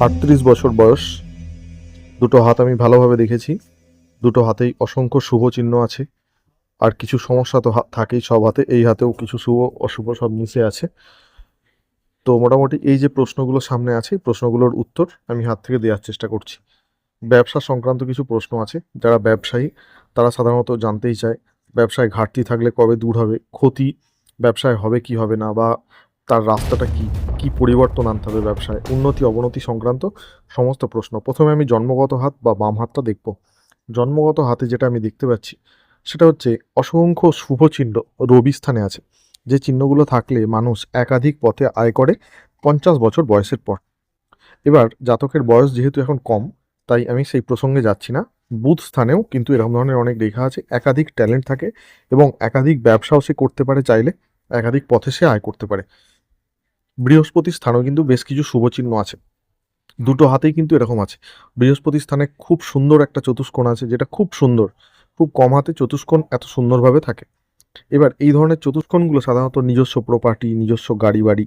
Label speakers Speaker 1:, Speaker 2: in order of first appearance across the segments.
Speaker 1: আটত্রিশ বছর বয়স। দুটো হাত আমি ভালোভাবে দেখেছি। দুটো হাতেই অসংখ্য শুভ চিহ্ন আছে। আর কিছু সমস্যা তো থাকেই সব হাতে। এই হাতেও কিছু শুভ, অশুভ সব মিশে আছে। তো মোটামুটি এই যে প্রশ্নগুলো সামনে আছে, প্রশ্নগুলোর উত্তর আমি হাত থেকে দেওয়ার চেষ্টা করছি। ব্যবসা সংক্রান্ত কিছু প্রশ্ন আছে। যারা ব্যবসায়ী, তারা সাধারণত জানতেই চায়, ব্যবসায় ঘাটতি থাকলে কবে দূর হবে? ক্ষতি ব্যবসায় হবে কি হবে না? বা তার রাস্তাটা কি? কি পরিবর্তন আনতে হবে ব্যবসায়? উন্নতি, অবনতি সংক্রান্ত সমস্ত প্রশ্ন। প্রথমে আমি জন্মগত হাত বা বাম হাতটা দেখব। জন্মগত হাতে যেটা আমি দেখতে পাচ্ছি, সেটা হচ্ছে অসংখ্য শুভ চিহ্ন রবি স্থানে আছে। যে চিহ্নগুলো থাকলে মানুষ একাধিক পথে আয় করে পঞ্চাশ বছর বয়সের পর। এবার জাতকের বয়স যেহেতু এখন কম, তাই আমি সেই প্রসঙ্গে যাচ্ছি না। বুধ স্থানেও কিন্তু এরকম ধরনের অনেক রেখা আছে। একাধিক ট্যালেন্ট থাকে এবং একাধিক ব্যবসাও সে করতে পারে চাইলে, একাধিক পথে সে আয় করতে পারে। বৃহস্পতি স্থানেও কিন্তু বেশ কিছু শুভ চিহ্ন আছে। দুটো হাতেই কিন্তু এরকম আছে। বৃহস্পতি স্থানে খুব সুন্দর একটা চতুষ্কোণ আছে, যেটা খুব সুন্দর। খুব কম হাতে চতুষ্কোণ এত সুন্দরভাবে থাকে। এবার এই ধরনের চতুষ্কোণগুলো সাধারণত নিজস্ব প্রপার্টি নিজস্ব গাড়ি বাড়ি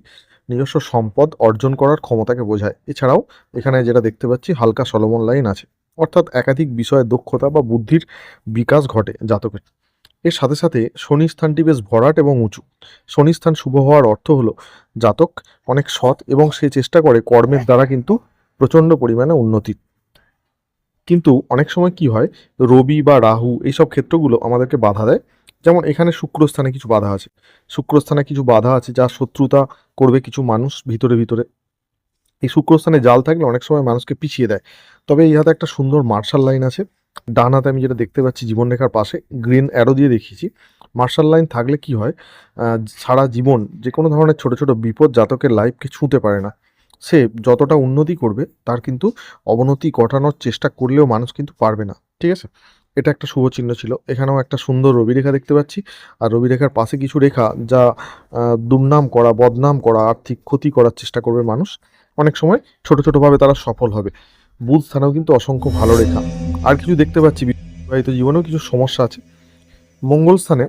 Speaker 1: নিজস্ব সম্পদ অর্জন করার ক্ষমতাকে বোঝায়। এছাড়াও এখানে যেটা দেখতে পাচ্ছি, হালকা সলমন লাইন আছে। অর্থাৎ একাধিক বিষয়ে দক্ষতা বা বুদ্ধির বিকাশ ঘটে জাতকের। এর সাথে সাথে শনি স্থানটি বেশ ভরাট এবং উঁচু। শনি স্থান শুভ হওয়ার অর্থ হলো, জাতক অনেক সৎ এবং সে চেষ্টা করে কর্মের দ্বারা কিন্তু প্রচণ্ড পরিমাণে উন্নতি। কিন্তু অনেক সময় কি হয়, রবি বা রাহু এইসব ক্ষেত্রগুলো আমাদেরকে বাধা দেয়। যেমন এখানে শুক্রস্থানে কিছু বাধা আছে। শুক্রস্থানে কিছু বাধা আছে যা শত্রুতা করবে কিছু মানুষ ভিতরে ভিতরে। এই শুক্রস্থানে জাল থাকলে অনেক সময় মানুষকে পিছিয়ে দেয়। তবে এই হাতে একটা সুন্দর মার্শাল লাইন আছে। ডান হাতে আমি যেটা দেখতে পাচ্ছি জীবনরেখার পাশে গ্রিন অ্যারো দিয়ে দেখিয়েছি। মার্শাল লাইন থাকলে কি হয় সারা জীবন যে কোনো ধরনের ছোট ছোট বিপদ জাতকের লাইফকে ছুঁতে পারে না। সে যতটা উন্নতি করবে, তার কিন্তু অবনতি ঘটানোর চেষ্টা করলেও মানুষ কিন্তু পারবে না। ঠিক আছে? এটা একটা শুভ চিহ্ন ছিল। এখানেও একটা সুন্দর রবি রেখা দেখতে পাচ্ছি। আর রবি রেখার পাশে কিছু রেখা যা দুর্নাম করা, বদনাম করা, আর্থিক ক্ষতি করার চেষ্টা করবে মানুষ। অনেক সময় ছোট ছোটভাবে তারা সফল হবে। বুধ স্থানেও কিন্তু অসংখ্য ভালো রেখা। আর কিছু দেখতে পাচ্ছি বিবাহিত জীবনেও কিছু সমস্যা আছে। মঙ্গল স্থানে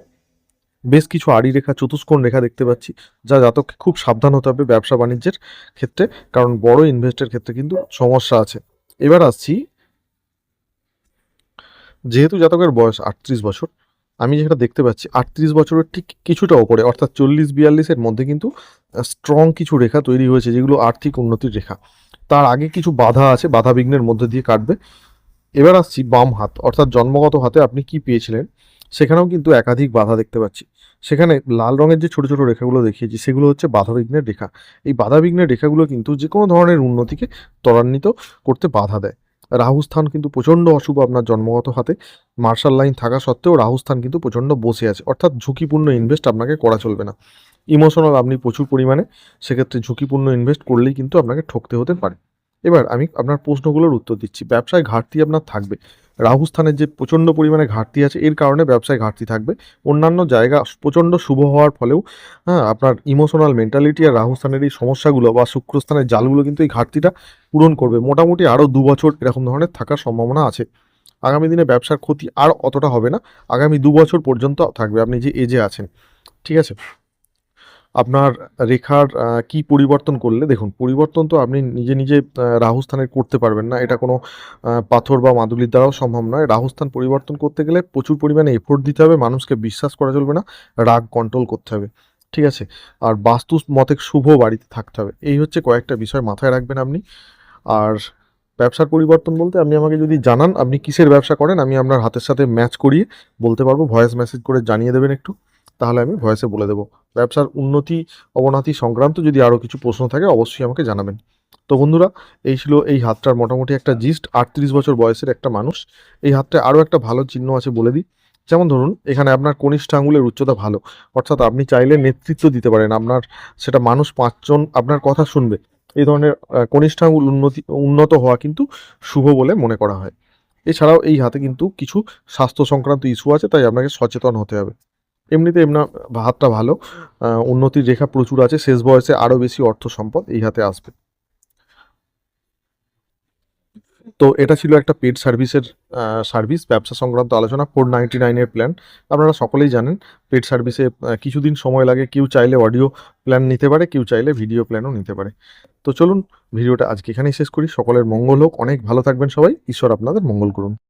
Speaker 1: বেশ কিছু আড়ি রেখা, চতুষ্কোণ রেখা দেখতে পাচ্ছি, যা জাতককে খুব সাবধান হতে হবে ব্যবসা বাণিজ্যের ক্ষেত্রে, কারণ বড় ইনভেস্টের ক্ষেত্রে কিন্তু সমস্যা আছে। এবার আসছি, যেহেতু জাতকের বয়স আটত্রিশ বছর, আমি যেটা দেখতে পাচ্ছি, আটত্রিশ বছরের ঠিক কিছুটা ওপরে, অর্থাৎ চল্লিশ বিয়াল্লিশের মধ্যে কিন্তু স্ট্রং কিছু রেখা তৈরি হয়েছে, যেগুলো আর্থিক উন্নতির রেখা। তার আগে কিছু বাধা আছে, বাধা বিঘ্নের মধ্যে দিয়ে কাটবে। এবার আসছি বাম হাত, অর্থাৎ জন্মগত হাতে আপনি কি পেয়েছিলেন সেখানেও কিন্তু একাধিক বাধা দেখতে পাচ্ছি। সেখানে লাল রঙের যে ছোট ছোট রেখাগুলো দেখিয়েছি, সেগুলো হচ্ছে বাধা বিঘ্নের রেখা। এই বাধা বিঘ্নের রেখাগুলো কিন্তু যে কোনো ধরনের উন্নতিকে ত্বরান্বিত করতে বাধা দেয়। রাহুস্থান কিন্তু প্রচণ্ড অশুভ আপনার জন্মগত হাতে। মার্শাল লাইন থাকা সত্ত্বেও রাহুস্থান কিন্তু প্রচণ্ড বসে আছে, অর্থাৎ ঝুঁকিপূর্ণ ইনভেস্ট আপনাকে করা চলবে না। ইমোশনাল আপনি প্রচুর পরিমাণে, সেক্ষেত্রে ঝুঁকিপূর্ণ ইনভেস্ট করলেই কিন্তু আপনাকে ঠকতে হতে পারে। এবার আমি আপনার প্রশ্নগুলোর উত্তর দিচ্ছি। ব্যবসায় ঘাটতি আপনার থাকবে। রাহুস্থানের যে প্রচণ্ড পরিমাণে ঘাটতি আছে, এর কারণে ব্যবসায় ঘাটতি থাকবে। অন্যান্য জায়গা প্রচণ্ড শুভ হওয়ার ফলেও হ্যাঁ আপনার ইমোশনাল মেন্টালিটি আর রাহুস্থানের এই সমস্যাগুলো বা শুক্রস্থানের জালগুলো কিন্তু এই ঘাটতিটা পূরণ করবে। মোটামুটি আরও দু বছর এরকম ধরনের থাকার সম্ভাবনা আছে। আগামী দিনে ব্যবসার ক্ষতি আর অতটা হবে না। আগামী দু বছর পর্যন্ত থাকবে। আপনি যে এজে আছেন, ঠিক আছে? আপনার রেখার কি পরিবর্তন করলে, দেখুন, পরিবর্তন তো আপনি নিজে নিজে রাহুস্থানের করতে পারবেন না। এটা কোনো পাথর বা মাদুলির দ্বারাও সম্ভব নয়। রাহুস্থান পরিবর্তন করতে গেলে প্রচুর পরিমাণে এফোর্ট দিতে হবে। মানুষকে বিশ্বাস করা চলবে না। রাগ কন্ট্রোল করতে হবে। ঠিক আছে? আর বাস্তু মতে শুভ বাড়িতে থাকতে হবে। এই হচ্ছে কয়েকটা বিষয় মাথায় রাখবেন আপনি। আর ব্যবসার পরিবর্তন বলতে আপনি আমাকে যদি জানান, আপনি কিসের ব্যবসা করেন, আমি আপনার হাতের সাথে ম্যাচ করিয়ে বলতে পারব। ভয়েস মেসেজ করে জানিয়ে দেবেন একটু। তাহলে আমি ভয়েসে বলে দেবো। ব্যবসার উন্নতি, অবনতি সংক্রান্ত যদি আরও কিছু প্রশ্ন থাকে, অবশ্যই আমাকে জানাবেন। তো বন্ধুরা, এই ছিল এই হাতটার মোটামুটি একটা জিস্ট আটত্রিশ বছর বয়সের একটা মানুষ। এই হাতটায় আরও একটা ভালো চিহ্ন আছে বলে দিই। যেমন ধরুন, এখানে আপনার কনিষ্ঠ আঙুলের উচ্চতা ভালো। অর্থাৎ আপনি চাইলে নেতৃত্ব দিতে পারেন। আপনার সেটা মানুষ পাঁচজন আপনার কথা শুনবে। এই ধরনের কনিষ্ঠ আঙুল উন্নতি, উন্নত হওয়া কিন্তু শুভ বলে মনে করা হয়। এছাড়াও এই হাতে কিন্তু কিছু স্বাস্থ্য সংক্রান্ত ইস্যু আছে, তাই আপনাকে সচেতন হতে হবে। এমনিতে এমনি হাতটা ভালো। উন্নতির রেখা প্রচুর আছে, শেষ বয়সে আরও বেশি অর্থ সম্পদ এই হাতে আসবে। তো এটা ছিল একটা পেড সার্ভিসের সার্ভিস ব্যবসা সংক্রান্ত আলোচনা ফোর নাইনটি নাইনের প্ল্যান আপনারা সকলেই জানেন পেড সার্ভিসে কিছুদিন সময় লাগে, কেউ চাইলে অডিও প্ল্যান নিতে পারে, কেউ চাইলে ভিডিও প্ল্যানও নিতে পারে। তো চলুন ভিডিওটা আজকে এখানেই শেষ করি। সকলের মঙ্গল হোক। অনেক ভালো থাকবেন সবাই। ঈশ্বর আপনাদের মঙ্গল করুন।